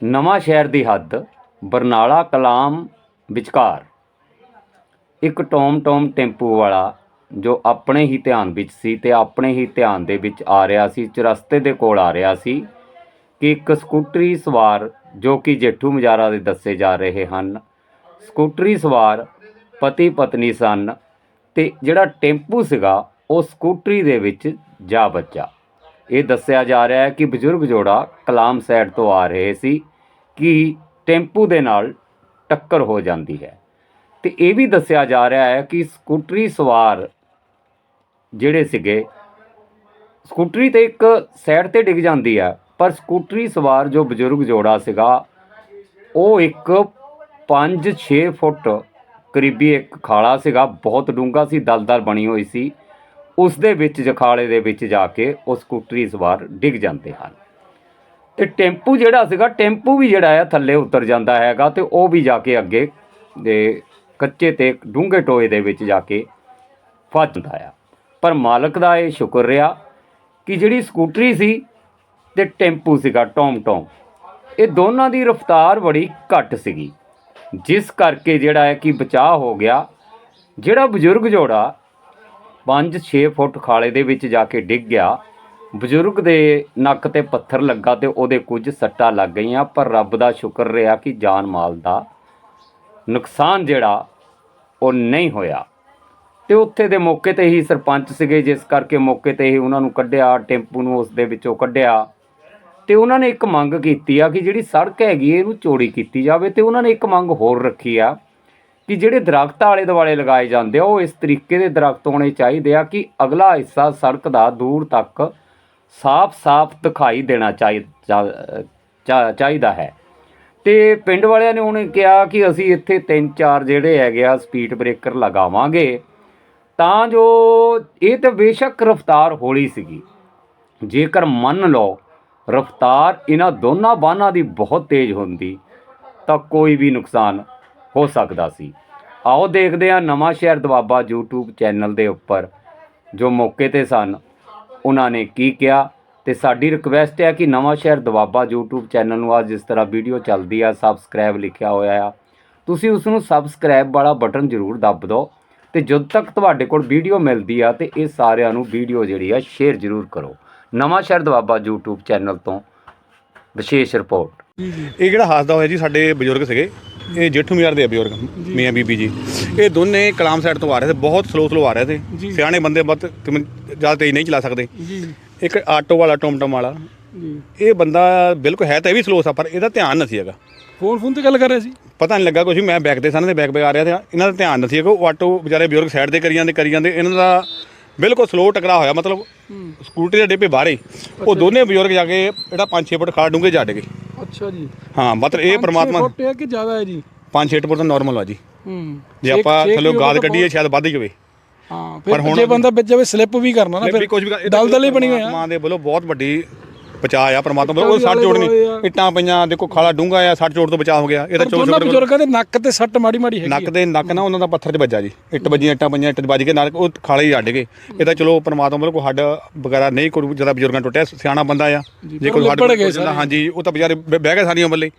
ਨਵਾਂ ਸ਼ਹਿਰ ਦੀ ਹੱਦ, ਬਰਨਾਲਾ ਕਲਾਮ ਵਿਚਕਾਰ। ਇੱਕ ਟੋਮ ਟੋਮ ਟੈਂਪੂ ਵਾਲਾ ਜੋ ਆਪਣੇ ਹੀ ਧਿਆਨ ਵਿੱਚ ਸੀ ਤੇ ਆਪਣੇ ਹੀ ਧਿਆਨ ਦੇ ਵਿੱਚ ਆ ਰਿਹਾ ਸੀ, ਚਰਸਤੇ ਦੇ ਕੋਲ ਆ ਰਿਹਾ ਸੀ ਕਿ ਇੱਕ ਸਕੂਟਰੀ ਸਵਾਰ ਜੋ ਕਿ ਜੇਠੂ ਮਜਾਰਾ ਦੇ ਦੱਸੇ ਜਾ ਰਹੇ ਹਨ, ਸਕੂਟਰੀ ਸਵਾਰ ਪਤੀ ਪਤਨੀ ਸਨ ਤੇ ਜਿਹੜਾ ਟੈਂਪੂ ਸੀਗਾ, ਉਹ ਸਕੂਟਰੀ ਦੇ ਵਿੱਚ ਜਾ ਬੱਚਾ ਇਹ ਦੱਸਿਆ ਜਾ ਰਿਹਾ ਹੈ ਕਿ ਬਜ਼ੁਰਗ ਜੋੜਾ ਕਲਾਮ ਸਾਈਡ ਤੋਂ ਆ ਰਹੇ ਸੀ। ਕਿ ਟੈਂਪੂ ਦੇ ਨਾਲ ਟੱਕਰ ਹੋ ਜਾਂਦੀ ਹੈ। ਤੇ ਇਹ ਵੀ ਦੱਸਿਆ ਜਾ ਰਿਹਾ ਹੈ ਕਿ ਸਕੂਟਰੀ ਸਵਾਰ ਜਿਹੜੇ ਸੀਗੇ, ਸਕੂਟਰੀ ਤੇ ਇੱਕ ਸਾਈਡ ਤੇ ਡਿੱਗ ਜਾਂਦੀ ਹੈ, ਪਰ ਸਕੂਟਰੀ ਸਵਾਰ ਜੋ ਬਜ਼ੁਰਗ ਜੋੜਾ ਸੀਗਾ, ਉਹ ਇੱਕ 5-6 ਫੁੱਟ ਕਰੀਬੀ ਇੱਕ ਖਾਲਾ ਸੀਗਾ, ਬਹੁਤ ਡੂੰਘਾ ਸੀ, ਦਲਦਲ ਬਣੀ ਹੋਈ ਸੀ। ਉਸ ਦੇ ਵਿੱਚ, ਜਖਾਲੇ ਦੇ ਵਿੱਚ ਜਾ ਕੇ ਉਹ ਸਕੂਟਰੀ ਸਵਾਰ ਡਿੱਗ ਜਾਂਦੇ ਹਨ। ਤੇ ਟੈਂਪੂ ਜਿਹੜਾ ਸੀਗਾ, ਟੈਂਪੂ ਵੀ ਜਿਹੜਾ ਆ ਥੱਲੇ ਉਤਰ ਜਾਂਦਾ ਹੈਗਾ ਤੇ ਉਹ ਵੀ ਜਾ ਕੇ ਅੱਗੇ ਦੇ ਕੱਚੇ ਤੇ ਡੂੰਘੇ ਟੋਏ ਦੇ ਵਿੱਚ ਜਾ ਕੇ ਫਸ ਆ। ਪਰ ਮਾਲਕ ਦਾ ਇਹ ਸ਼ੁਕਰ ਰਿਹਾ ਕਿ ਜਿਹੜੀ ਸਕੂਟਰੀ ਸੀ ਤੇ ਟੈਂਪੂ ਸੀਗਾ ਟੋਮ ਟੋਮ, ਇਹ ਦੋਨਾਂ ਦੀ ਰਫ਼ਤਾਰ ਬੜੀ ਘੱਟ ਸੀਗੀ। ਜਿਸ ਕਰਕੇ ਜਿਹੜਾ ਹੈ ਕਿ ਬਚਾਅ ਹੋ ਗਿਆ। ਜਿਹੜਾ ਬਜ਼ੁਰਗ ਜੋੜਾ 5-6 ਫੁੱਟ ਖਾਲੇ ਦੇ ਵਿੱਚ ਜਾ ਕੇ ਡਿੱਗ ਗਿਆ ਬਜ਼ੁਰਗ ਦੇ ਨੱਕ ਤੇ ਪੱਥਰ ਲੱਗਾ ਤੇ ਉਹਦੇ ਕੁਝ ਸੱਟਾਂ ਲੱਗ ਗਈਆਂ, ਪਰ ਰੱਬ ਦਾ ਸ਼ੁਕਰ ਰਿਹਾ ਕਿ ਜਾਨ ਮਾਲ ਦਾ ਨੁਕਸਾਨ ਜਿਹੜਾ, ਉਹ ਨਹੀਂ ਹੋਇਆ। ਤੇ ਉੱਥੇ ਦੇ ਮੌਕੇ ਤੇ ਹੀ ਸਰਪੰਚ ਸੀਗੇ, ਜਿਸ ਕਰਕੇ ਮੌਕੇ ਤੇ ਹੀ ਉਹਨਾਂ ਨੂੰ ਕੱਢਿਆ, ਟੈਂਪੂ ਨੂੰ ਉਸ ਦੇ ਵਿੱਚੋਂ ਕੱਢਿਆ। ਤੇ ਉਹਨਾਂ ਨੇ ਇੱਕ ਮੰਗ ਕੀਤੀ ਆ ਕਿ ਜਿਹੜੀ ਸੜਕ ਹੈਗੀ ਇਹਨੂੰ ਚੋਰੀ ਕੀਤੀ ਜਾਵੇ। ਤੇ ਉਹਨਾਂ ਨੇ ਇੱਕ ਮੰਗ ਹੋਰ ਰੱਖੀ ਆ ਕਿ ਜਿਹੜੇ ਦਰਖਤ ਆਲੇ ਦੁਆਲੇ ਲਗਾਏ ਜਾਂਦੇ ਆ, ਉਹ ਇਸ ਤਰੀਕੇ ਦੇ ਦਰਖਤ ਹੋਣੇ ਚਾਹੀਦੇ ਆ ਕਿ ਅਗਲਾ ਹਿੱਸਾ ਸੜਕ ਦਾ ਦੂਰ ਤੱਕ ਸਾਫ਼-ਸਾਫ਼ ਦਿਖਾਈ ਦੇਣਾ ਚਾਹੀ- ਚਾ- ਚਾ- ਚਾਹੀਦਾ ਹੈ। ਤੇ ਪਿੰਡ ਵਾਲਿਆਂ ਨੇ ਉਹਨੇ ਕਿਹਾ ਕਿ ਅਸੀਂ ਇੱਥੇ ਤਿੰਨ ਚਾਰ ਜਿਹੜੇ ਹੈਗੇ ਆ ਸਪੀਡ ਬ੍ਰੇਕਰ ਲਗਾਵਾਂਗੇ। ਤਾਂ ਜੋ ਇਹ ਤਾਂ ਬੇਸ਼ੱਕ ਰਫ਼ਤਾਰ ਹੌਲੀ ਸੀਗੀ। ਜੇਕਰ ਮੰਨ ਲਓ ਰਫ਼ਤਾਰ ਇਹਨਾਂ ਦੋਨਾਂ ਬਾਹਾਂ ਦੀ ਬਹੁਤ ਤੇਜ਼ ਹੁੰਦੀ, ਤਾਂ ਕੋਈ ਵੀ ਨੁਕਸਾਨ ਹੋ ਸਕਦਾ ਸੀ। ਆਓ ਦੇਖਦੇ ਹਾਂ ਨਵਾਂ ਸ਼ਹਿਰ ਦਵਾਬਾ YouTube ਚੈਨਲ ਦੇ ਉੱਪਰ ਜੋ ਮੌਕੇ ਤੇ ਸਨ। ਉਹਨਾਂ ਨੇ ਕੀ ਕਿਹਾ ਤੇ ਸਾਡੀ ਰਿਕਵੈਸਟ ਹੈ ਕਿ ਨਵਾਂ ਸ਼ਹਿਰ ਦਵਾਬਾ YouTube ਚੈਨਲ ਨੂੰ ਅੱਜ ਜਿਸ ਤਰ੍ਹਾਂ ਵੀਡੀਓ ਚੱਲਦੀ ਆ ਸਬਸਕ੍ਰਾਈਬ ਲਿਖਿਆ ਹੋਇਆ ਆ ਤੁਸੀਂ ਉਸ ਨੂੰ ਸਬਸਕ੍ਰਾਈਬ ਵਾਲਾ ਬਟਨ ਜ਼ਰੂਰ ਦੱਬ ਦਿਓ ਤੇ ਜਦੋਂ ਤੱਕ ਤੁਹਾਡੇ ਕੋਲ ਵੀਡੀਓ ਮਿਲਦੀ ਆ ਤੇ ਇਹ ਸਾਰਿਆਂ ਨੂੰ ਵੀਡੀਓ ਜਿਹੜੀ ਆ ਸ਼ੇਅਰ ਜ਼ਰੂਰ ਕਰੋ। ਨਵਾਂ ਸ਼ਹਿਰ ਦਵਾਬਾ YouTube ਚੈਨਲ ਤੋਂ ਵਿਸ਼ੇਸ਼ ਰਿਪੋਰਟ ਇਹ ਜਿਹੜਾ ਹਾਦਸਾ ਹੋਇਆ ਜੀ? ਸਾਡੇ ਬਜ਼ੁਰਗ ਸੀਗੇ। ਇਹ ਜੇਠੂ ਮਿਆਰ ਦੇ ਆ ਬਜ਼ੁਰਗ ਮੀਆਂ ਬੀਬੀ ਜੀ। ਇਹ ਦੋਨੇ ਕਲਾਮ ਸਾਈਡ ਤੋਂ ਆ ਰਹੇ ਸੀ ਬਹੁਤ ਸਲੋ ਸਲੋ ਆ ਰਹੇ ਸੀ। ਸਿਆਣੇ ਬੰਦੇ ਬਹੁਤ ਤੁਮ ਜ਼ਿਆਦਾ ਤੇਜ਼ ਨਹੀਂ ਚਲਾ ਸਕਦੇ। ਜੀ। ਇੱਕ ਆਟੋ ਵਾਲਾ ਟੋਮਟਮ ਵਾਲਾ। ਜੀ। ਇਹ ਬੰਦਾ ਬਿਲਕੁਲ ਹੈ ਤਾਂ ਇਹ ਵੀ ਸਲੋ ਸੀ ਪਰ ਇਹਦਾ ਧਿਆਨ ਨਹੀਂ ਸੀ ਹੈਗਾ। ਫੋਨ ਫੋਨ ਤੇ ਗੱਲ ਕਰ ਰਹੇ ਸੀ? ਪਤਾ ਨਹੀਂ ਲੱਗਾ ਕੁਝ ਵੀ ਮੈਂ ਬੈਕ ਤੇ ਸਾਹਮਣੇ ਦੇ ਬੈਕ ਬੈਕ ਆ ਰਿਹਾ ਸੀ ਇਹਨਾਂ ਦਾ ਧਿਆਨ ਨਹੀਂ ਸੀ ਹੈਗਾ ਉਹ ਆਟੋ ਵਿਚਾਰੇ ਬਜ਼ੁਰਗ ਸਾਈਡ ਤੇ ਕਰੀ ਜਾਂਦੇ ਕਰੀ ਜਾਂਦੇ ਇਹਨਾਂ ਦਾ ਬਿਲਕੁਲ ਸਲੋ ਟਕਰਾ ਹੋਇਆ ਮਤਲਬ ਸਕੂਟਰੀ ਦੇ ਡੇਪੇ ਬਾਹਰੇ। ਉਹ ਦੋਨੇ ਬਜ਼ੁਰਗ ਜਾ ਕੇ ਜਿਹੜਾ 5-6 ਫੁੱਟ ਖਾੜ ਡੂੰਘੇ ਜੱਡ ਗਏ। ਅੱਛਾ ਜੀ। ਹਾਂ ਮਤਲਬ ਇਹ ਪ੍ਰਮਾਤਮਾ ਫੁੱਟ ਕਿ ਜ਼ਿਆਦਾ ਹੈ ਜੀ? 5-6 ਫੁੱਟ ਤਾਂ ਨਾਰਮਲ ਆ ਜੀ। ਹੂੰ। ਜੇ ਆਪਾਂ ਥੱਲੇ ਗਾਦ ਕੱਢੀਏ ਸ਼ਾਇਦ ਵੱਧ ਹੀ ਜਾਵੇ। ਹਾਂ ਪਰ ਫਿਰ ਹੁਣ- ਜੇ ਬੰਦਾ ਵਿੱਚ ਜਾਵੇ ਸਲਿੱਪ ਵੀ ਕਰਨਾ ਨਾ ਵੀ ਫਿਰ ਕੁਝ ਵੀ ਦਲਦਲ ਹੀ ਬਣੀ ਹੋਈ ਆ। ਮਾਂ ਦੇ ਵੱਲੋਂ ਬਹੁਤ ਵੱਡੀ ਬਚਾਅ ਆ ਪ੍ਰਮਾਤਮਾ ਉਹ ਸੱਟ ਵੀ ਜੋੜ ਨਹੀਂ ਆਲੇ ਦੁਆਲੇ ਆ। ਇੱਟਾਂ ਪਈਆਂ ਦੇਖੋ ਖਾਲਾ ਡੂੰਗਾ ਆ ਸੱਟ ਜੋੜ ਤੋਂ ਬਚਾਅ ਹੋ ਗਿਆ ਇਹ ਤਾਂ ਚੋਰ ਚੋਰ ਬਜ਼ੁਰਗਾਂ ਦੇ ਨੱਕ ਤੇ ਸੱਟ ਮਾੜੀ ਮਾੜੀ ਹੈਗੀ ਨੱਕ। ਦੇ ਨੱਕ ਨਾ ਉਹਨਾਂ ਦਾ ਪੱਥਰ 'ਚ ਵੱਜਾ ਜੀ ਇੱਟ ਵੱਜੀਆਂ ਇੱਟਾਂ ਪਈਆਂ ਇੱਟ ਵੱਜ ਕੇ ਨਾਲ ਉਹ ਖਾਲੇ ਹੀ ਅੱਡ ਗਏ ਇਹ ਤਾਂ ਚਲੋ ਪ੍ਰਮਾਤਮਾ ਵੱਲੋਂ ਕੋਈ ਹੱਡ ਵਗੈਰਾ ਨਹੀਂ ਕੋਈ ਜਿਹਦਾ ਬਜ਼ੁਰਗਾਂ ਟੁੱਟਿਆ ਸਿਆਣਾ ਬੰਦਾ ਆ ਜੀ, ਕੋਈ ਹੱਡ ਜਾਂਦਾ। ਹਾਂਜੀ ਉਹ ਤਾਂ ਵਿਚਾਰੇ ਬਹਿ ਗਏ ਸਾਰੀਆਂ ਬੱਲੇ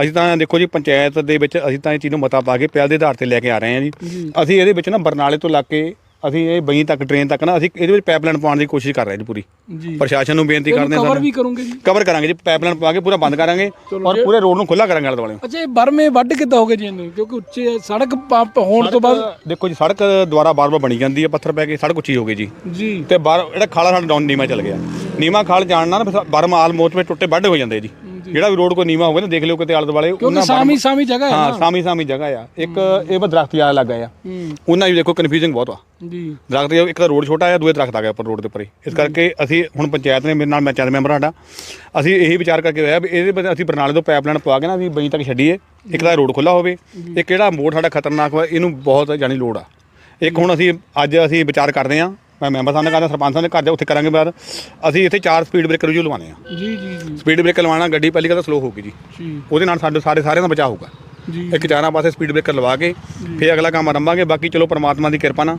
ਅਸੀਂ ਤਾਂ ਦੇਖੋ ਜੀ ਪੰਚਾਇਤ ਦੇ ਵਿੱਚ ਅਸੀਂ ਤਾਂ ਇਹ ਚੀਜ਼ ਨੂੰ ਮਤਾ ਪਾ ਕੇ ਪਹਿਲ ਦੇ ਆਧਾਰ ਤੇ ਲੈ ਕੇ ਆ ਰਹੇ ਹਾਂ ਜੀ ਜੀ। ਅਸੀਂ ਇਹਦੇ ਵਿੱਚ ਨਾ ਬਰਨਾਲੇ ਤੋਂ ਲੱਗ ਕੇ ਅਸੀਂ ਇਹ ਬਈ ਤੱਕ ਟ੍ਰੇਨ ਤੱਕ ਨਾ ਅਸੀਂ ਇਹਦੇ ਵਿੱਚ ਪਾਈਪਲਾਈਨ ਪਾਉਣ ਦੀ ਕੋਸ਼ਿਸ਼ ਕਰ ਰਹੇ ਹਾਂ ਜੀ ਪੂਰੀ। ਜੀ। ਪ੍ਰਸ਼ਾਸਨ ਨੂੰ ਬੇਨਤੀ ਕਰਦੇ ਹਾਂ ਕਵਰ ਵੀ ਕਰੋਗੇ ਜੀ। ਕਵਰ ਕਰਾਂਗੇ ਜੀ ਪਾਈਪਲਾਈਨ ਪਾ ਕੇ ਪੂਰਾ ਬੰਦ ਕਰਾਂਗੇ ਔਰ ਪੂਰੇ ਰੋਡ ਨੂੰ ਖੁੱਲਾ ਕਰਾਂਗੇ ਆਲੇ ਦੁਆਲੇ। ਅੱਛਾ ਇਹ ਬਰਮੇ ਵੱਢ ਕਿੱਦਾਂ ਹੋਗੇ ਜੀ ਇਹਨੂੰ? ਕਿਉਂਕਿ ਉੱਚੇ ਸੜਕ ਪੰਪ ਹੋਣ ਤੋਂ ਬਾਅਦ ਦੇਖੋ ਜੀ ਸੜਕ ਦੁਆਰਾ ਬਾਰ-ਬਾਰ ਬਣੀ ਜਾਂਦੀ ਹੈ ਪੱਥਰ ਪੈ ਕੇ ਸੜਕ ਉੱਚੀ ਹੋ ਗਈ ਜੀ। ਜੀ। ਤੇ ਬਾਹਰ ਜਿਹੜਾ ਖਾਲਾ ਸਾਡਾ ਡਾਊਨ ਨੀਮਾ ਚੱਲ ਗਿਆ। ਨੀਮਾ ਖਾਲ ਜਾਣ ਨਾਲ ਨਾ ਬਰਮ ਆਲਮੋਸਟ ਵਿੱਚ ਟੁੱਟੇ ਵੱਢ ਹੋ ਜਾਂਦੇ ਜੀ। ਜਿਹੜਾ ਵੀ ਰੋਡ ਕੋਈ ਨੀਮਾ ਹੋਵੇ ਨਾ ਦੇਖ ਲਿਓ ਕਿਤੇ ਆਲੇ ਦੁਆਲੇ ਕਿਉਂਕਿ ਸਾਮੀ ਸਾਮੀ ਜਗ੍ਹਾ ਹੈ ਹਾਂ ਨਾ। ਸਾਮੀ ਸਾਮੀ ਜਗ੍ਹਾ ਆ। ਇੱਕ ਇਹ ਵਾ ਦਰਖਤ ਜ਼ਿਆਦਾ ਲੱਗਾ ਆ। ਹੂੰ। ਉਹਨਾਂ ਵੀ ਦੇਖੋ ਕਨਫਿਊਜ਼ਨ ਬਹੁਤ ਆ ਜੀ। ਦਰਖਤ ਇੱਕ ਤਾਂ ਰੋਡ ਛੋਟਾ ਆ ਦੂਏ ਦਰਖਤ ਆ ਗਿਆ ਉੱਪਰ ਰੋਡ ਦੇ ਉੱਪਰ ਹੀ। ਇਸ ਕਰਕੇ ਅਸੀਂ ਹੁਣ ਪੰਚਾਇਤ ਨੇ ਮੇਰੇ ਨਾਲ ਪੰਚਾਇਤ ਮੈਂਬਰ ਸਾਡਾ। ਅਸੀਂ ਇਹੀ ਵਿਚਾਰ ਕਰਕੇ ਹੋਇਆ ਵੀ ਇਹਦੇ ਵਿੱਚ ਅਸੀਂ ਬਰਨਾਲੇ ਤੋਂ ਪਾਈਪਲਾਈਨ ਪਵਾ ਕੇ ਨਾ ਵੀ ਬਈ ਤੱਕ ਛੱਡੀਏ। ਇੱਕ ਤਾਂ ਰੋਡ ਖੁੱਲਾ ਹੋਵੇ ਇਹ ਕਿਹੜਾ ਮੋੜ ਸਾਡਾ ਖਤਰਨਾਕ ਵਾ ਇਹਨੂੰ ਬਹੁਤ ਜਾਣੀ ਲੋੜ ਆ। ਇੱਕ ਹੁਣ ਅਸੀਂ ਅੱਜ ਅਸੀਂ ਵਿਚਾਰ ਕਰਦੇ ਆ ਮੈਂ ਮੈਂਬਰ ਸਾਹਿਬ ਨੇ ਕਹਿੰਦਾ ਸਰਪੰਚ ਸਾਹਿਬ ਨੇ ਘਰ ਜਾ ਉੱਥੇ ਕਰਾਂਗੇ ਬਾਅਦ। ਅਸੀਂ ਇੱਥੇ ਚਾਰ ਸਪੀਡ ਬ੍ਰੇਕਰ ਵੀ ਲਵਾਉਣੇ ਆ। ਜੀ ਜੀ ਜੀ। ਸਪੀਡ ਬ੍ਰੇਕਰ ਲਵਾਉਣਾ ਗੱਡੀ ਪਹਿਲੀ ਗੱਲ ਤਾਂ ਸਲੋ ਹੋਊਗੀ ਜੀ। ਜੀ। ਉਹਦੇ ਨਾਲ ਸਾਡੇ ਸਾਰੇ ਸਾਰਿਆਂ ਦਾ ਬਚਾਅ ਹੋਊਗਾ। ਜੀ। ਇੱਕ ਚਾਰਾਂ ਪਾਸੇ ਸਪੀਡ ਬ੍ਰੇਕਰ ਲਵਾ ਕੇ ਫਿਰ ਅਗਲਾ ਕੰਮ ਆਰੰਭਾਂਗੇ ਬਾਕੀ ਚਲੋ ਪ੍ਰਮਾਤਮਾ ਦੀ ਕਿਰਪਾ ਨਾਲ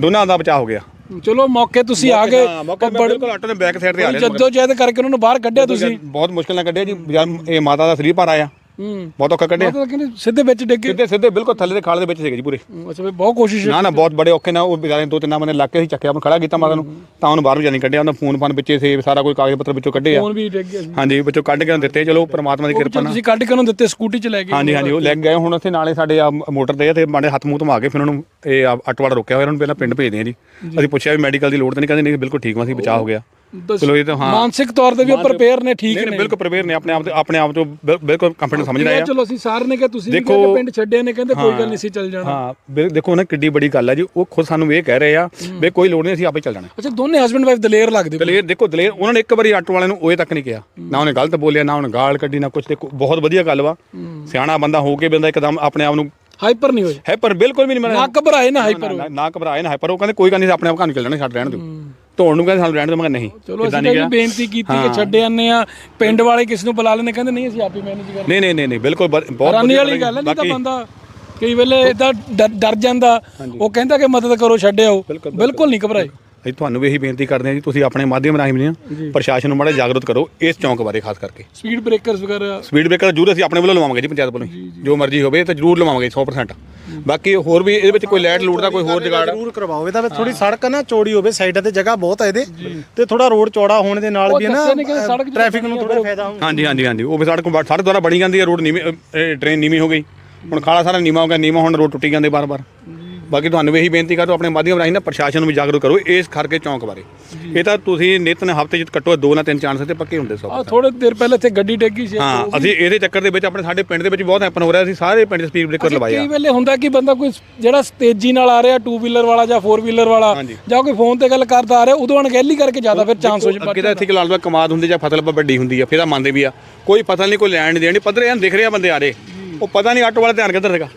ਦੋਨਾਂ ਦਾ ਬਚਾਅ ਹੋ ਗਿਆ। ਚਲੋ ਮੌਕੇ ਤੁਸੀਂ ਆ ਗਏ। ਬਿਲਕੁਲ ਆਟੋ ਦੇ ਬੈਕ ਸਾਈਡ ਤੇ ਆ ਰਿਹਾ ਜੱਦੋ ਜਹਿਦ ਕਰਕੇ ਉਹਨਾਂ ਨੂੰ ਬਾਹਰ ਕੱਢਿਆ ਤੁਸੀਂ। ਬਹੁਤ ਮੁਸ਼ਕਿਲ ਨਾਲ ਕੱਢਿਆ ਜੀ। ਜਦ ਇਹ ਮਾਤਾ ਦਾ ਸਰੀਰ ਭਰ ਆਇਆ ਹੂੰ। ਬਹੁਤ ਔਖਾ ਕੱਢਿਆ। ਮਤਲਬ ਕਹਿੰਦੇ ਸਿੱਧੇ ਵਿੱਚ ਡਿੱਗੇ ਸਿੱਧੇ ਸਿੱਧੇ ਬਿਲਕੁਲ ਥੱਲੇ ਦੇ ਖਾਲ ਦੇ ਵਿੱਚ ਸੀਗੇ ਜੀ ਪੂਰੇ। ਅੱਛਾ ਵੀ ਬਹੁਤ ਕੋਸ਼ਿਸ਼ ਨਾ ਨਾ ਬਹੁਤ ਬੜੇ ਔਖੇ ਨਾਲ ਉਹ ਵਿਚਾਰੇ ਦੋ ਤਿੰਨ ਬੰਦੇ ਲੱਗ ਕੇ ਅਸੀਂ ਚੱਕਿਆ ਆਪਾਂ ਖੜਾ ਕੀਤਾ ਮਾਤਾ ਨੂੰ। ਤਾਂ ਉਹਨੂੰ ਬਾਹਰ ਵੀ ਜਾਣੀ ਕੱਢਿਆ ਉਹਨਾਂ ਫੋਨ ਫਾਨ ਵਿੱਚੇ ਸੇ ਸਾਰਾ ਕੋਈ ਕਾਗਜ਼ ਪੱਤਰ ਵਿੱਚੋਂ ਕੱਢੇ ਆ ਫੋਨ ਵੀ ਡਿੱਗ ਗਿਆ ਸੀ। ਹਾਂਜੀ ਵਿੱਚੋਂ ਕੱਢ ਕੇ ਉਹਨੂੰ ਦਿੱਤੇ ਚਲੋ ਪ੍ਰਮਾਤਮਾ ਦੀ ਕਿਰਪਾ ਨਾਲ। ਤੁਸੀਂ ਕੱਢ ਕੇ ਉਹਨੂੰ ਦਿੱਤੇ ਸਕੂਟੀ 'ਚ ਲੈ ਗਏ। ਹਾਂਜੀ ਹਾਂਜੀ ਉਹ ਲੈ ਗਏ ਹੁਣ ਉੱਥੇ ਨਾਲੇ ਸਾਡੇ ਆ ਮੋਟਰ ਤੇ ਆ ਤੇ ਮਾੜੇ ਹੱਥ ਮੂੰਹ ਧਮਾ ਕੇ ਫਿਰ ਉਹਨਾਂ ਨੂੰ ਇਹ ਆ ਅਟਵਾੜਾ ਰੋਕਿਆ ਹੋਇਆ ਉਹਨਾਂ ਨੂੰ ਪਹਿਲਾਂ ਪਿੰਡ ਭੇਜਦੇ ਆ ਜੀ। ਅਸੀਂ ਪੁੱਛਿਆ ਵੀ ਮੈਡੀਕਲ ਦੀ ਲੋੜ ਤਾਂ ਨਹੀਂ ਕਹਿੰਦੇ ਨਹੀਂ ਬਿਲਕੁਲ ਠੀਕ ਵਾ ਸੀ ਬਚਾਅ ਹੋ ਗਿਆ। ਚਲੋ ਇਹ ਤਾਂ ਹਾਂ। ਮਾਨਸਿਕ ਤੌਰ ਤੇ ਵੀ ਉਹ ਪ੍ਰਪੇਅਰ ਨੇ ਠੀਕ ਨੇ। ਬਿਲਕੁਲ ਪ੍ਰਵੇਰ ਨੇ ਆਪਣੇ ਆਪ ਤੇ ਆਪਣੇ ਆਪ ਤੋਂ ਬਿਲ- ਬਿਲਕੁਲ ਕੰਫੀਡੈਂਸ ਸਮਝ ਰਹੇ ਆ। ਚਲੋ ਅਸੀਂ ਸਾਰ ਨੇ ਕਿ ਤੁਸੀਂ ਵੀ ਦੇਖੋ- ਕਿਹਾ ਕਿ ਪਿੰਡ ਛੱਡਿਆ ਨੇ ਕਹਿੰਦੇ ਕੋਈ ਗੱਲ ਨਹੀਂ ਸੀ ਚੱਲ ਜਾਣਾ। ਹਾਂ ਦੇਖੋ ਨਾ ਕਿੱਡੀ ਬੜੀ ਗੱਲ ਆ ਜੀ ਉਹ ਖੁਦ ਸਾਨੂੰ ਇਹ ਕਹਿ ਰਹੇ ਆ ਵੀ ਕੋਈ ਲੋੜ ਨਹੀਂ ਅਸੀਂ ਆਪੇ ਚੱਲ ਜਾਣਾ। ਅੱਛਾ ਦੋਨੇ ਹਸਬੰਡ ਵਾਈਫ ਦਲੇਰ ਲੱਗਦੇ। ਦਲੇਰ ਦੇਖੋ ਦਲੇਰ ਉਹਨਾਂ ਨੇ ਇੱਕ ਵਾਰੀ ਆਟੋ ਵਾਲੇ ਨੂੰ ਓਏ ਤੱਕ ਨਹੀਂ ਕਿਹਾ। ਨਾ ਉਹਨੇ ਗਲਤ ਬੋਲਿਆ ਨਾ ਉਹਨੇ ਗਾਲ ਕੱਢੀ ਨਾ ਕੁਝ ਦੇਖੋ ਬਹੁਤ ਵਧੀਆ ਗੱਲ ਵਾ। ਸਿਆਣਾ ਬੰਦਾ ਹੋ ਕੇ ਬੰਦਾ ਇੱਕਦਮ ਆਪਣੇ ਆਪ ਨੂੰ ਹਾਈਪਰ ਨਹੀਂ ਹੋਏ। ਹੈ ਪਰ ਬਿਲਕੁਲ ਵੀ ਨਹੀਂ ਨਾ ਘਬਰਾਏ ਨਾ ਹਾਈਪਰ ਨਾ- ਨਾ ਘਬਰਾਏ ਨਾ ਹਾਈਪਰ ਉਹ ਕਹਿੰਦੇ ਕੋਈ ਗੱਲ ਨਹੀਂ ਆਪਣੇ ਆਪ ਘਰ ਨੂੰ ਚੱਲ ਜਾਣਾ ਛੱਡ ਰਹਿਣ ਦਿਓ। ਧੋਣ ਨੂੰ ਕਹਿੰਦੇ ਸਾਨੂੰ ਰਹਿਣ ਦਿਓ। ਮੈਂ ਕਿਹਾ ਨਹੀਂ ਚਲੋ ਅਸੀਂ ਤਾਂ ਬੇਨਤੀ ਕੀਤੀ ਕਿ ਛੱਡ ਆਨੇ ਆ ਪਿੰਡ ਵਾਲੇ ਕਿਸ ਨੂੰ ਬੁਲਾ ਲੈਣੇ ਕਹਿੰਦੇ ਨਹੀਂ ਅਸੀਂ ਆਪੇ ਮੈਨੇਜ ਕਰ ਨਹੀਂ ਨਹੀਂ ਨਹੀਂ ਨਹੀਂ ਬਿਲਕੁਲ ਬਹੁਤ ਵਧੀਆ ਵਾਲੀ ਗੱਲ ਹੈ ਨਹੀਂ ਤਾਂ ਬੰਦਾ ਕਈ ਵੇਲੇ ਇਦਾਂ ਡਰ ਜਾਂਦਾ। ਉਹ ਕਹਿੰਦਾ ਕਿ ਮਦਦ ਕਰੋ ਛੱਡਿਓ ਬਿਲਕੁਲ ਨਹੀਂ ਘਬਰਾਏ। ਅਸੀਂ ਤੁਹਾਨੂੰ ਵੀ ਇਹੀ ਬੇਨਤੀ ਕਰਦੇ ਹਾਂ ਜੀ ਤੁਸੀਂ ਆਪਣੇ ਮਾਧਿਅਮ ਰਾਹੀਂ ਵੀ ਨਾ ਪ੍ਰਸ਼ਾਸਨ ਨੂੰ ਮਾੜਾ ਜਾਗਰੂਕ ਕਰੋ ਇਸ ਚੌਂਕ ਬਾਰੇ ਖਾਸ ਕਰਕੇ। ਸਪੀਡ ਬ੍ਰੇਕਰਸ ਵਗੈਰਾ? ਸਪੀਡ ਬ੍ਰੇਕਰ ਜ਼ਰੂਰ ਅਸੀਂ ਆਪਣੇ ਵੱਲੋਂ ਲਵਾਵਾਂਗੇ ਜੀ ਪੰਚਾਇਤ ਵੱਲੋਂ। ਜੋ ਮਰਜ਼ੀ ਹੋਵੇ ਤਾਂ ਜ਼ਰੂਰ ਲਵਾਵਾਂਗੇ 100% ਬਾਕੀ ਹੋਰ ਵੀ ਇਹਦੇ ਵਿੱਚ ਕੋਈ ਲਾਈਟ ਲੂਟ ਦਾ ਕੋਈ ਹੋਰ ਜਗਾੜ? ਜ਼ਰੂਰ ਕਰਵਾਓ। ਇਹਦਾ ਥੋੜੀ ਸੜਕ ਨਾ ਚੌੜੀ ਹੋਵੇ ਸਾਈਡਾਂ ਤੇ ਜਗ੍ਹਾ ਬਹੁਤ ਹੈ ਇਹਦੇ ਤੇ ਥੋੜਾ ਰੋਡ ਚੌੜਾ ਹੋਣ ਦੇ ਨਾਲ ਵੀ ਨੀ ਟ੍ਰੈਫਿਕ ਨੂੰ ਥੋੜਾ ਫਾਇਦਾ ਹੁੰਦਾ ਹਾਂਜੀ ਹਾਂਜੀ ਹਾਂਜੀ। ਉਹ ਵੀ ਸੜਕ ਸੜਕ ਦੁਆਰਾ ਬਣੀ ਜਾਂਦੀ ਹੈ ਰੋਡ ਨੀਵੀਂ ਟ੍ਰੇਨ ਨੀਵੀਂ ਹੋ ਗਈ। ਹੁਣ ਖਾਲਾ ਸਾਰਾ ਨੀਵਾਂ ਹੋ ਗਿਆ ਨੀਵਾਂ ਹੁਣ ਰੋਡ ਟੁੱਟੀ ਜਾਂਦੇ ਬਾਰ-ਬਾਰ। ਬਾਕੀ ਤੁਹਾਨੂੰ ਵੀ ਇਹੀ ਬੇਨਤੀ ਕਰੋ ਆਪਣੇ ਮਾਧਿਅਮ ਰਾਹੀਂ ਨਾ ਪ੍ਰਸ਼ਾਸਨ ਨੂੰ ਵੀ ਜਾਗਰੂਕ ਕਰੋ ਇਸ ਖਰਕੇ ਚੌਂਕ ਬਾਰੇ। ਇਹ ਤਾਂ ਤੁਸੀਂ ਨਿਤ ਨੇ ਹਫ਼ਤੇ ਚ ਘੱਟੋ ਦੋ ਨਾ ਤਿੰਨ ਚਾਂਸ ਤੇ ਪੱਕੇ ਹੁੰਦੇ ਸਭ ਆ ਥੋੜੇ ਦੇਰ ਪਹਿਲਾਂ ਇੱਥੇ ਗੱਡੀ ਡੇਗੀ ਸੀ। ਹਾਂ ਅਸੀਂ ਇਹਦੇ ਚੱਕਰ ਦੇ ਵਿੱਚ ਆਪਣੇ ਸਾਡੇ ਪਿੰਡ ਦੇ ਵਿੱਚ ਬਹੁਤ ਹੈਪਨ ਹੋ ਰਿਹਾ ਸੀ ਸਾਰੇ ਪਿੰਡ ਸਪੀਡ ਬ੍ਰੇਕਰ ਲਵਾਏ ਆ। ਕਈ ਵੇਲੇ ਹੁੰਦਾ ਕਿ ਬੰਦਾ ਕੋਈ ਜਿਹੜਾ ਤੇਜ਼ੀ ਨਾਲ ਆ ਰਿਹਾ 2 ਵੀਲਰ ਵਾਲਾ ਜਾਂ 4 ਵੀਲਰ ਵਾਲਾ। ਜਾਂ ਕੋਈ ਫੋਨ ਤੇ ਗੱਲ ਕਰਦਾ ਆ ਰਿਹਾ ਉਦੋਂ ਅਣਗਹਿਲੀ ਕਰਕੇ ਜ਼ਿਆਦਾ ਫਿਰ ਚਾਂਸ ਹੋ ਜਾ ਅੱਗੇ ਤਾਂ ਇੱਥੇ ਕਿ ਲਾਲ ਬਾਗ ਕਮਾਦ ਹੁੰਦੀ ਜਾਂ ਫਸਲ ਵੱਡੀ ਹੁੰਦੀ ਆ ਫਿਰ ਤਾਂ ਮੰਨਦੇ ਵੀ ਆ। ਕੋਈ ਫਸਲ ਨਹੀਂ ਕੋਈ ਲੈਣ ਨਹੀਂ ਦੇਣੀ ਪੱਧਰੇ ਐਨ ਦਿਖ ਰਿਹਾ ਬੰਦੇ ਆ ਰਹੇ। ਉਹ ਪਤਾ ਨਹੀਂ ਆਟੋ ਵਾਲਾ ਧਿਆਨ ਕਿੱਧਰ ਸੀਗਾ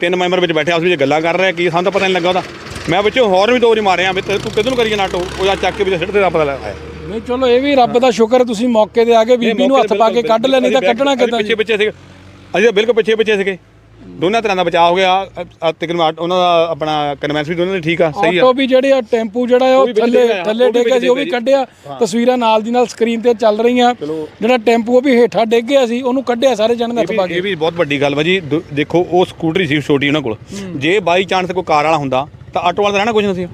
ਤਿੰਨ ਮੈਂਬਰ ਵਿੱਚ ਬੈਠੇ ਆ, ਉਸ ਵਿੱਚ ਗੱਲਾਂ ਕਰ ਰਹੇ ਕੀ ਸਾਨੂੰ ਤਾਂ ਪਤਾ ਨਹੀਂ ਲੱਗਾ ਉਹਦਾ। ਮੈਂ ਵਿੱਚੋਂ ਹੋਰ ਵੀ ਦੋ ਵਾਰੀ ਮਾਰਿਆ ਵੀ ਤੇ ਕਿੱਧਰ ਨੂੰ ਕਰੀ ਜਾਣਾ ਆਟੋ ਉਹ ਆ ਚੱਕ ਕੇ ਵਿੱਚ ਸਿੱਟ ਤੇ ਦਾ ਪਤਾ ਲੱਗਾ ਨਹੀਂ ਚਲੋ ਇਹ ਵੀ ਰੱਬ ਦਾ ਸ਼ੁਕਰ ਹੈ ਤੁਸੀਂ ਮੌਕੇ ਤੇ ਆ ਕੇ ਬੀਬੀ ਨੂੰ ਹੱਥ ਪਾ ਕੇ ਕੱਢ ਲਿਆ ਨਹੀਂ ਤਾਂ ਕੱਢਣਾ ਕਿੱਦਾਂ ਪਿੱਛੇ ਪਿੱਛੇ ਸੀਗੇ। ਅਸੀਂ ਤਾਂ ਬਿਲਕੁਲ ਪਿੱਛੇ ਪਿੱਛੇ ਸੀਗੇ। ਦੋਨਾਂ ਤਰ੍ਹਾਂ ਦਾ ਬਚਾਅ ਹੋ ਗਿਆ। ਆ ਤਕਰੀਬਨ ਆਟ- ਉਹਨਾਂ ਦਾ ਆਪਣਾ ਕਨਵੈਂਸ ਵੀ ਦੋਨਾਂ ਦੇ ਠੀਕ ਆ ਸਹੀ ਆ। ਆਟੋ ਵੀ ਜਿਹੜੇ ਆ ਟੈਂਪੂ ਜਿਹੜਾ ਆ ਉਹ ਵੀ ਵਿੱਚ ਥੱਲੇ ਡਿੱਗਿਆ, ਥੱਲੇ ਉਹ ਵੀ ਵਿੱਚ ਸੀ ਉਹ ਵੀ ਕੱਢਿਆ। ਤਸਵੀਰਾਂ ਨਾਲ ਦੀ ਨਾਲ ਸਕਰੀਨ ਤੇ ਚੱਲ ਰਹੀਆਂ। ਜਿਹੜਾ ਟੈਂਪੂ ਉਹ ਵੀ ਹੇਠਾਂ ਡਿੱਗ ਗਿਆ ਸੀ ਉਹਨੂੰ ਕੱਢਿਆ ਸਾਰੇ ਜਣੇ ਦੇ ਹੱਥ ਪਾ ਇਹ ਵੀ ਬਹੁਤ ਵੱਡੀ ਗੱਲ ਵਾ ਜੀ। ਦੁ- ਦੇਖੋ ਉਹ ਸਕੂਟਰੀ ਸੀ ਛੋਟੀ ਉਹਨਾਂ ਕੋਲ। ਜੇ ਬਾਈ ਚਾਂਸ ਕੋਈ ਕਾਰ ਵਾਲਾ ਹੁੰਦਾ ਤਾਂ ਆਟੋ ਵਾਲਾ ਤਾਂ ਰਹਿਣਾ ਕੁਝ ਨਹੀਂ ਸੀ।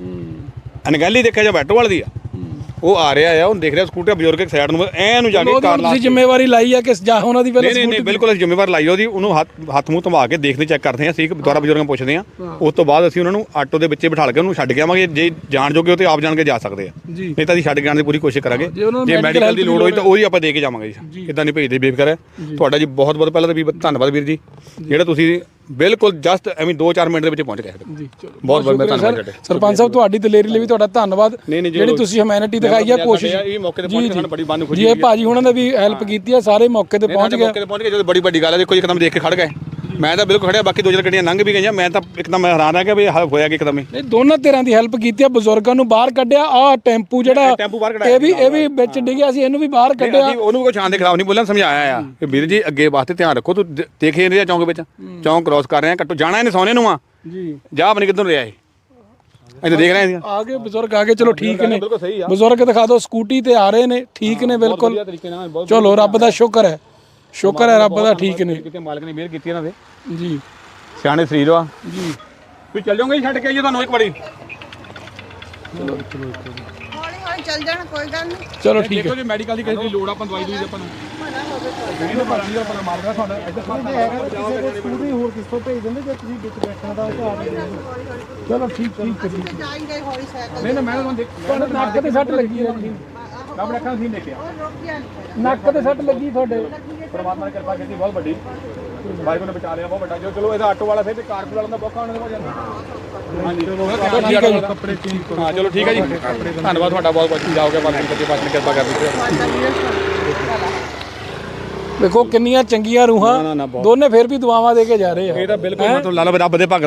ਅਨਗੈਲੀ ਦੇਖਿਆ ਜਾਂ ਆਟੋ ਵਾਲੇ ਦੀ ਆ। ਉਹ ਆ ਰਿਹਾ ਆ ਉਹ ਦੇਖ ਰਿਹਾ ਸਕੂਟਰ ਬਜ਼ੁਰਗ ਇੱਕ ਸਾਈਡ ਨੂੰ ਐ ਨੂੰ ਜਾ ਕੇ ਕਾਰ ਲਾ ਤੁਸੀਂ ਜ਼ਿੰਮੇਵਾਰੀ ਲਾਈ ਆ ਕਿ ਜਾ ਉਹਨਾਂ ਦੀ ਪਹਿਲਾਂ ਨਹੀਂ ਨਹੀਂ ਬਿਲਕੁਲ ਅਸੀਂ ਜ਼ਿੰਮੇਵਾਰ ਲਾਈ ਉਹਦੀ ਉਹਨੂੰ ਹੱਥ ਹੱਥ ਮੂੰਹ ਧਵਾ ਕੇ ਦੇਖਦੇ ਚੈੱਕ ਕਰਦੇ ਹਾਂ ਅਸੀਂ ਇੱਕ ਦੁਆਰਾ ਬਜ਼ੁਰਗਾਂ ਪੁੱਛਦੇ ਹਾਂ। ਉਸ ਤੋਂ ਬਾਅਦ ਅਸੀਂ ਉਹਨਾਂ ਨੂੰ ਆਟੋ ਦੇ ਵਿੱਚੇ ਬਿਠਾ ਕੇ ਉਹਨੂੰ ਛੱਡ ਕੇ ਆਵਾਂਗੇ ਜੇ ਜਾਣ ਜੋਗੇ ਉਹ ਤੇ ਆਪ ਜਾਣ ਕੇ ਜਾ ਸਕਦੇ ਆ। ਨਹੀਂ ਤਾਂ ਅਸੀਂ ਛੱਡ ਕੇ ਆਉਣ ਦੀ ਪੂਰੀ ਕੋਸ਼ਿਸ਼ ਕਰਾਂਗੇ। ਜੇ ਉਹਨਾਂ ਮੈਡੀਕਲ ਦੀ ਲੋੜ ਹੋਈ ਤਾਂ ਉਹਦੀ ਆਪਾਂ ਦੇ ਕੇ ਜਾਵਾਂਗੇ ਜੀ। ਇਦਾਂ ਨਹੀਂ ਭੇਜਦੇ ਬੇਫਿਕਰ ਹੈ। ਤੁਹਾਡਾ ਜੀ ਬਹੁਤ ਬਹੁਤ ਪਹਿਲਾਂ ਤਾਂ ਵੀ ਧੰਨਵਾਦ ਵੀਰ ਜੀ। ਜਿਹੜਾ ਤੁਸੀਂ ਬਿਲਕੁਲ ਜਸਟ ਐਵੇਂ 2-4 ਮਿੰਟ ਦੇ ਵਿੱਚ ਪਹੁੰਚ ਗਏ ਜੀ ਚਲੋ। ਬਹੁਤ ਬਹੁਤ ਧੰਨਵਾਦ। ਤੁਹਾਡੇ ਸਰਪੰਚ ਸਾਹਿਬ ਤੁਹਾਡੀ ਦਲੇਰੀ ਲਈ ਵੀ ਤੁਹਾਡਾ ਧੰਨਵਾਦ। ਜਿਹੜੀ ਤੁਸੀਂ ਹਿਊਮੈਨਿਟੀ ਦਿਖਾਈ ਆ ਕੋਸ਼ਿਸ਼ ਇਹ ਮੌਕੇ ਤੇ ਪਹੁੰਚ ਸਾਨੂੰ ਬੜੀ ਬੰਨ ਖੁਸ਼ੀ ਜੀ ਇਹ ਭਾਜੀ ਉਹਨਾਂ ਨੇ ਵੀ ਹੈਲਪ ਕੀਤੀ ਆ ਸਾਰੇ ਮੌਕੇ ਤੇ ਪਹੁੰਚ ਗਏ। ਮੌਕੇ ਤੇ ਪਹੁੰਚ ਗਏ ਜਦੋਂ ਬੜੀ ਵੱਡੀ ਗੱਲ ਹੈ ਦੇਖੋ ਇੱਕਦਮ ਦੇਖ ਕੇ ਖੜ ਗਏ। ਮੈਂ ਤਾਂ ਬਿਲਕੁਲ ਖੜਿਆ ਬਾਕੀ ਦੋ ਚਾਰ ਗੱਡੀਆਂ ਲੰਘ ਵੀ ਗਈਆਂ। ਮੈਂ ਤਾਂ ਇੱਕਦਮ ਹੈਰਾਨ ਆ ਕਿ ਵੀ ਇਹ ਹੋਇਆ ਕਿ ਇੱਕਦਮ ਹੀ। ਨਹੀਂ ਦੋਨਾਂ ਤਰ੍ਹਾਂ ਦੀ ਹੈਲਪ ਕੀਤੀ ਆ ਬਜ਼ੁਰਗਾਂ ਨੂੰ ਬਾਹਰ ਕੱਢਿਆ। ਆ ਟੈਂਪੂ ਜਿਹੜਾ ਟੈਂਪੂ ਬਾਹਰ ਕਢਾਇਆ ਇਹ ਵੀ ਇਹ ਵੀ ਵਿੱਚ ਡਿੱਗਿਆ ਸੀ ਇਹਨੂੰ ਵੀ ਬਾਹਰ ਕੱਢਿਆ। ਅਸੀਂ ਉਹਨੂੰ ਕੋਈ ਛਾਂ ਦੇ ਖਿਲਾਫ ਨਹੀਂ ਬੋਲਣਾ ਸਮਝਾਇਆ ਆ। ਕਿ ਵੀਰ ਜੀ ਅੱਗੇ ਵਾਸਤੇ ਧਿਆਨ ਰੱਖੋ ਤੂੰ ਦੇ- ਦੇਖੇ ਨਹੀਂ ਚੌਂਕ ਵਿੱਚ। ਚੌਂਕ ਕ੍ਰਾਸ ਕਰ ਰਹੇ ਆ ਕੱਟੋ ਜਾਣਾ ਇਹਨੇ ਸੋਨੇ ਨੂੰ ਆ। ਜੀ। ਜਾ ਆਪਣੀ ਕਿੱਧਰ ਰਿਹਾ ਇਹ? ਅਸੀਂ ਦੇਖ ਰਹੇ ਹਾਂ ਆਗੇ ਬਜ਼ੁਰਗ ਆਗੇ ਚਲੋ ਠੀਕ ਨੇ। ਬਜ਼ੁਰਗ ਦਿਖਾ ਦਿਓ ਸਕੂਟੀ ਤੇ ਆ ਰਹੇ ਨੇ ਠੀਕ ਨੇ ਬਿਲਕੁਲ। ਚਲੋ ਰੱਬ ਦਾ ਸ਼ੁਕਰ ਹੈ। ਸ਼ੁਕਰ ਹੈ ਰੱਬ ਦਾ ਠੀਕ ਨੇ। ਕਿਤੇ ਮਾਲਕ ਨੇ ਮਿਹਰ ਕੀਤੀ ਇਹਨਾਂ ਦੇ। ਜੀ। ਸਿਆਣੇ ਸਰੀਰ ਆ। ਜੀ। ਵੀ ਚੱਲ ਜਾਓਗੇ ਛੱਡ ਕੇ ਆਈਏ ਤੁਹਾਨੂੰ ਇੱਕ ਵਾਰੀ। ਹੌਲੀ ਹੌਲੀ ਚੱਲ। ਜਾਣਾ ਕੋਈ ਗੱਲ ਨਹੀਂ। ਚਲੋ ਠੀਕ ਹੈ। ਦੇਖੋ ਜੀ ਮੈਡੀਕਲ ਦੀ ਕਿਸੇ ਦੀ ਲੋੜ ਆਪਾਂ ਦਵਾਈ ਦੂਈ ਆਪਾਂ ਨੂੰ। ਜਿਹੜੀ ਤਾਂ ਭਰਤੀ ਆਪਣਾ ਮਾਲਕ ਦਾ ਤੁਹਾਡਾ ਇੱਧਰ ਸਕੂਟਰੀ ਹੋਰ ਕਿਸ ਤੋਂ ਭੇਜ ਦਿੰਦੇ ਜੇ ਤੁਸੀਂ ਵਿੱਚ ਬੈਠਣਾ ਦੇ ਦਿਓ। ਚਲੋ ਠੀਕ ਠੀਕ ਜਾਈਂਗੇ ਹੌਲੀ ਸਾਈਕਲ ਨਹੀਂ ਨਾ ਮੈਂ ਤੁਹਾਨੂੰ ਦੇਖ ਤੁਹਾਡੇ ਨੱਕ ਤੇ ਸੱਟ ਲੱਗੀ ਹੈ। ਆਪਣੇ ਅੱਖਾਂ ਸੀ ਦੇਖਿਆ ਨੱਕ ਤੇ ਸੱਟ ਲੱਗੀ ਤੁਹਾਡੇ। ਪਰਮਾਤਮਾ ਨੇ ਕਿਰਪਾ ਕੀਤੀ ਬਹੁਤ ਵੱਡੀ। ਬਾਈਕ ਨੇ ਬਚਾ ਲਿਆ ਬਹੁਤ ਵੱਡਾ। ਜੋ ਚਲੋ ਇਹਦਾ ਆਟੋ ਵਾਲਾ ਫਿਰ ਤੇ ਕਾਰ ਵਾਲਾ ਦਾ ਬੋਖਾ ਹੋਣੇ ਹੋ ਜਾਂਦਾ। ਹਾਂਜੀ। ਠੀਕ ਹੈ ਜੀ ਕੱਪੜੇ ਚੇਂਜ ਹਾਂ ਚਲੋ ਠੀਕ ਹੈ ਜੀ। ਧੰਨਵਾਦ ਤੁਹਾਡਾ ਬਹੁਤ ਬਹੁਤ ਜਾਓਗੇ ਬਾਕੀ ਬੱਚੇ ਪਾਸ ਨੇ ਕਿਰਪਾ ਕਰ ਦਿੱਤੀ ਦੇਖੋ ਕਿੰਨੀਆਂ ਚੰਗੀਆਂ ਰੂਹਾਂ। ਦੋਨੇ ਫਿਰ ਵੀ ਦੁਆਵਾਂ ਦੇ ਕੇ ਜਾ ਰਹੇ ਆ। ਇਹ ਤਾਂ ਬਿਲਕੁਲ ਮਤਲਬ ਲਾ ਲਓ ਰੱਬ ਦੇ ਭਗਤ